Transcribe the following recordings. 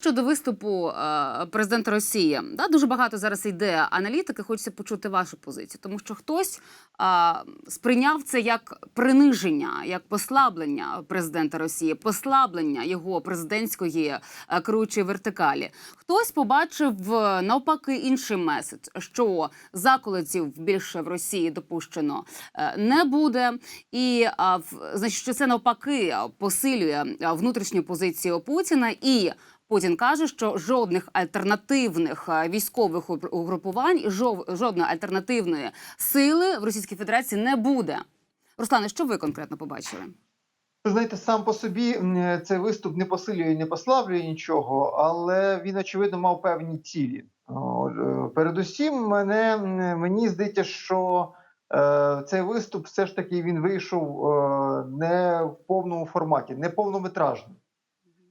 Щодо виступу е, президента Росії, да, дуже багато зараз йде аналітики. Хочеться почути вашу позицію, тому що хтось е, сприйняв це як приниження, як послаблення президента Росії, послаблення його президентської е, керуючої вертикалі. Хтось побачив навпаки інший меседж, що заколотів більше в Росії допущено не буде, і а, значить, що це навпаки посилює внутрішню позицію Путіна і. Путін каже, що жодних альтернативних е, військових угрупувань жодної альтернативної сили в Російській Федерації не буде. Руслане, що ви конкретно побачили? Знаєте, сам по собі цей виступ не посилює, не послаблює нічого, але він очевидно мав певні цілі. Е, Передусім, мене мені здається, що е, цей виступ все ж таки він вийшов е, не в повному форматі, не повнометражний.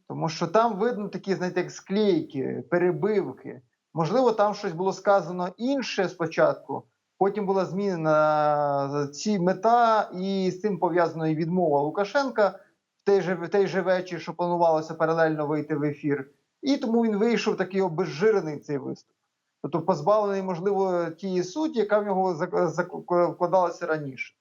Тому що там видно такі, знаєте, як склейки, перебивки. Можливо, там щось було сказано інше спочатку, потім була змінена ці мета, і з цим пов'язана і відмова Лукашенка в той же, в той же вечір, що планувалося паралельно вийти в ефір. І тому він вийшов такий обезжирений цей виступ. Тобто позбавлений, можливо, тієї суті, яка в нього вкладалася раніше.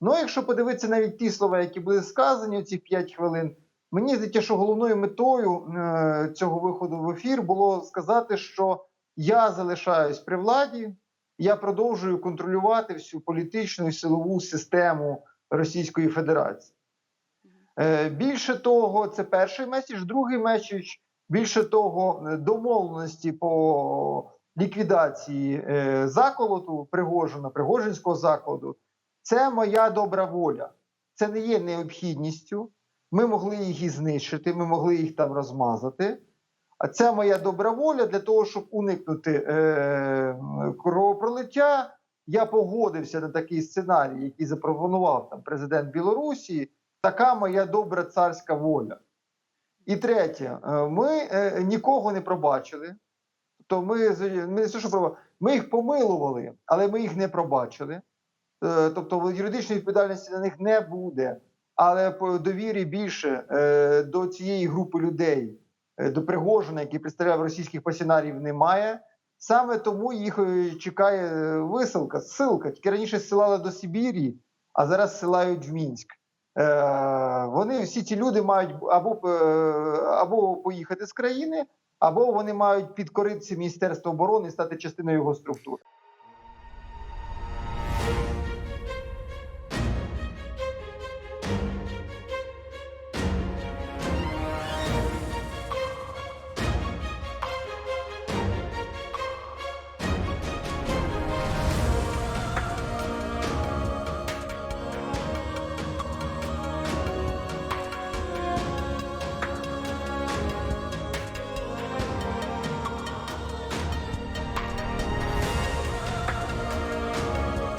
Ну, якщо подивитися навіть ті слова, які були сказані ці 5 хвилин, мені здається, що головною метою е, цього виходу в ефір було сказати, що я залишаюсь при владі, я продовжую контролювати всю політичну і силову систему Російської Федерації. Е, Більше того, це перший меседж. Другий меседж, більше того, е, домовленості по ліквідації заколоту Пригожина, Пригожинського закладу. Це моя добра воля. Це не є необхідністю. Ми могли їх і знищити, ми могли їх там розмазати. А це моя добра воля для того, щоб уникнути е, кровопролиття. Я погодився на такий сценарій, який запропонував там президент Білорусі. Така моя добра царська воля. І третє, е, ми е, нікого не пробачили. Тобто ми, ми, що ми їх помилували, але ми їх не пробачили. Е, Тобто юридичної відповідальності на них не буде. Але по довірі більше е, до цієї групи людей, е, до Пригожина, який представляв російських пасінарів, немає. Саме тому їх е, чекає висилка, ссилка. Тільки раніше зсилали до Сибірі, а зараз силають в Мінськ. Вони всі ці люди мають або, або поїхати з країни, або вони мають підкоритися Міністерству оборони і стати частиною його структури.